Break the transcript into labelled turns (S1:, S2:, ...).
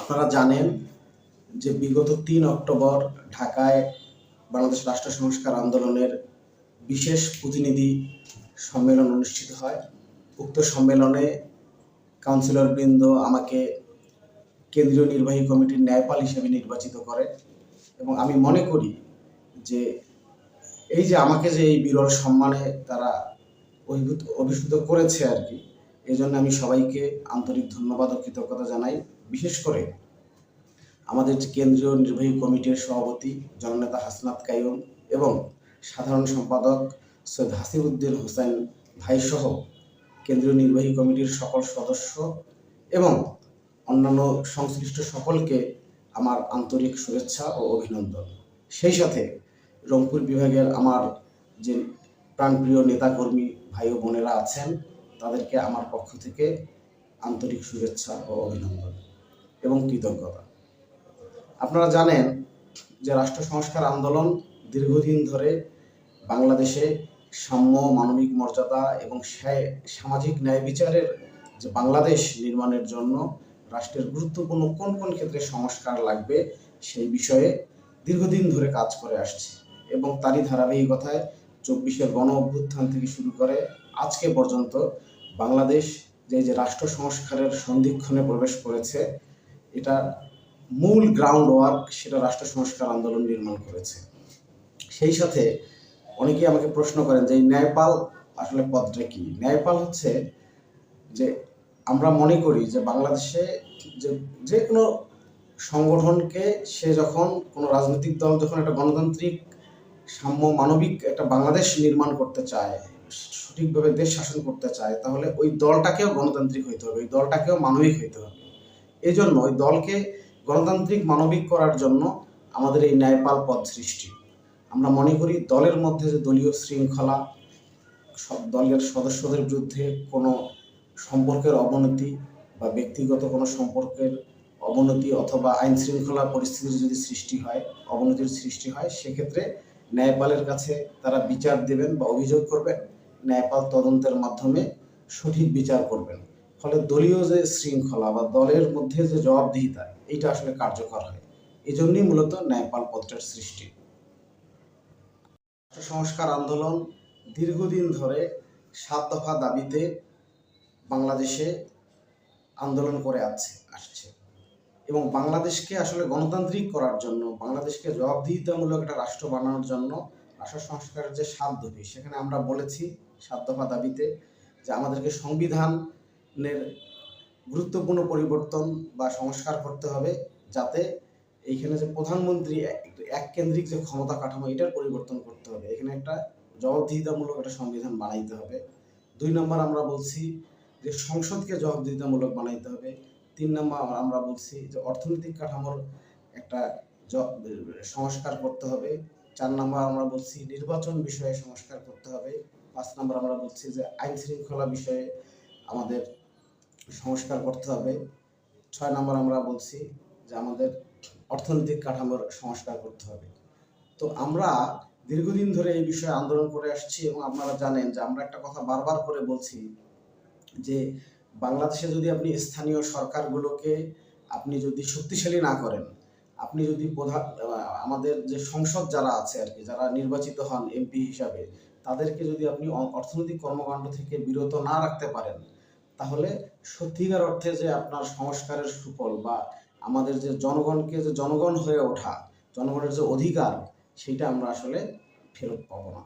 S1: আপনারা জানেন যে বিগত তিন অক্টোবর ঢাকায় বাংলাদেশ রাষ্ট্র সংস্কার আন্দোলনের বিশেষ প্রতিনিধি সম্মেলন অনুষ্ঠিত হয়। উক্ত সম্মেলনে কাউন্সিলর বৃন্দ আমাকে কেন্দ্রীয় নির্বাহী কমিটির ন্যায়পাল হিসেবে নির্বাচিত করে এবং আমি মনে করি যে এই যে আমাকে যে এই বিরল সম্মানে তারা অভিভূত অভিভূত করেছে আর কি এই জন্য আমি সবাইকে আন্তরিক ধন্যবাদ ও কৃতজ্ঞতা জানাই। বিশেষ করে আমাদের কেন্দ্রীয় নির্বাহী কমিটির সভাপতি জননেতা হাসনাত কাইম এবং সাধারণ সম্পাদক সৈয়দ হাসিবুদ্দিন হোসেন ভাই সহ কেন্দ্রীয় নির্বাহী কমিটির সকল সদস্য এবং অন্যান্য সংশ্লিষ্ট সকলকে আমার আন্তরিক শুভেচ্ছা ও অভিনন্দন। সেই সাথে রংপুর বিভাগের আমার যে প্রাণপ্রিয় নেতাকর্মী ভাই ও বোনেরা আছেন, তাদেরকে আমার পক্ষ থেকে আন্তরিক শুভেচ্ছা ও অভিনন্দন। এবং কৃতজ্ঞতা। আপনারা জানেন যে রাষ্ট্র সংস্কার আন্দোলন দীর্ঘদিন ধরে বাংলাদেশে সাম্য, মানবিক মর্যাদা এবং সামাজিক ন্যায় বিচারের যে বাংলাদেশ নির্মাণের জন্য রাষ্ট্রের গুরুত্বপূর্ণ কোন কোন ক্ষেত্রে সংস্কার লাগবে সেই বিষয়ে দীর্ঘদিন ধরে কাজ করে আসছে এবং তারই ধারাবাহিকতায় চব্বিশের গণ অভ্যুত্থান থেকে শুরু করে আজকে পর্যন্ত বাংলাদেশ যে যে রাষ্ট্র সংস্কারের সন্ধিক্ষণে প্রবেশ করেছে এটা মূল গ্রাউন্ড ওয়ার্ক সেটা রাষ্ট্র সংস্কার আন্দোলন নির্মাণ করেছে। সেই সাথে অনেকেই আমাকে প্রশ্ন করেন যে ন্যায়পাল আসলে পদটা কি? ন্যায়পাল হচ্ছে যে আমরা মনে করি যে বাংলাদেশে যে যে কোনো সংগঠনকে সে যখন কোনো রাজনৈতিক দল যখন একটা গণতান্ত্রিক সাম্য মানবিক একটা বাংলাদেশ নির্মাণ করতে চায়, সঠিকভাবে দেশ শাসন করতে চায়, তাহলে ওই দলটাকেও গণতান্ত্রিক হইতে হবে, ওই দলটাকেও মানবিক হইতে হবে। এই জন্য ওই দলকে গণতান্ত্রিক মানবিক করার জন্য আমাদের এই ন্যায়পাল পদ সৃষ্টি। আমরা মনে করি দলের মধ্যে যে দলীয় শৃঙ্খলা, সব দলের সদস্যদের বিরুদ্ধে কোনো সম্পর্কের অবনতি বা ব্যক্তিগত কোনো সম্পর্কের অবনতি অথবা আইন শৃঙ্খলা পরিস্থিতির যদি সৃষ্টি হয়, অবনতির সৃষ্টি হয়, সেক্ষেত্রে ন্যায়পালের কাছে তারা বিচার দেবেন বা অভিযোগ করবেন। ন্যায়পাল তদন্তের মাধ্যমে সঠিক বিচার করবেন। ফলে দলীয় যে শৃঙ্খলা বা দলের মধ্যে যে জবাবদিহিতা, এইটা আসলে কার্যকর হয়। এই জন্যই মূলত ন্যায়পাল পত্রের সৃষ্টি। সংস্কার আন্দোলন দীর্ঘদিন ধরে সাত দফা দাবিতে বাংলাদেশে আন্দোলন করে আছে, আসছে। এবং বাংলাদেশকে আসলে গণতান্ত্রিক করার জন্য, বাংলাদেশকে জবাবদিহিতামূলক একটা রাষ্ট্র বানানোর জন্য রাষ্ট্র সংস্কারের যে সাত দফি, সেখানে আমরা বলেছি সাত দফা দাবিতে যে আমাদেরকে সংবিধানের গুরুত্বপূর্ণ পরিবর্তন বা সংস্কার করতে হবে যাতে এইখানে যে প্রধানমন্ত্রী এক কেন্দ্রিক যে ক্ষমতা কাঠামো, এটার পরিবর্তন করতে হবে। এখানে একটা জবাবদিহিতামূলক একটা সংবিধান বানাইতে হবে। দুই নম্বর আমরা বলছি যে সংসদকে জবাবদিহিতামূলক বানাইতে হবে। তিন নম্বর আমরা বলছি যে অর্থনৈতিক কাঠামোর একটা সংস্কার করতে হবে। চার নম্বর আমরা বলছি নির্বাচন বিষয়ে সংস্কার করতে হবে। পাঁচ নম্বর আমরা বলছি যে আইন শৃঙ্খলা বিষয়ে আমাদের সংস্কার করতে হবে। ছয় নম্বর আমরা বলছি যে আমাদের অর্থনৈতিক কাঠামোর সংস্কার করতে হবে। তো আমরা দীর্ঘদিন ধরে এই বিষয়ে আন্দোলন করে আসছি এবং আপনারা জানেন যে আমরা একটা কথা বারবার করে বলছি যে বাংলাদেশে যদি আপনি স্থানীয় সরকারগুলোকে আপনি যদি শক্তিশালী না করেন, আপনি যদি প্রধান আমাদের যে সংসদ যারা আছে আর কি, যারা নির্বাচিত হন এমপি হিসাবে, তাদেরকে যদি আপনি অর্থনৈতিক কর্মকাণ্ড থেকে বিরত না রাখতে পারেন তাহলে সত্যিকার অর্থে যে আপনার সংস্কারের সুফল বা আমাদের যে জনগণকে যে জনগণ হয়ে ওঠা, জনগণের যে অধিকার, সেটা আমরা আসলে ফেরত পাবো না।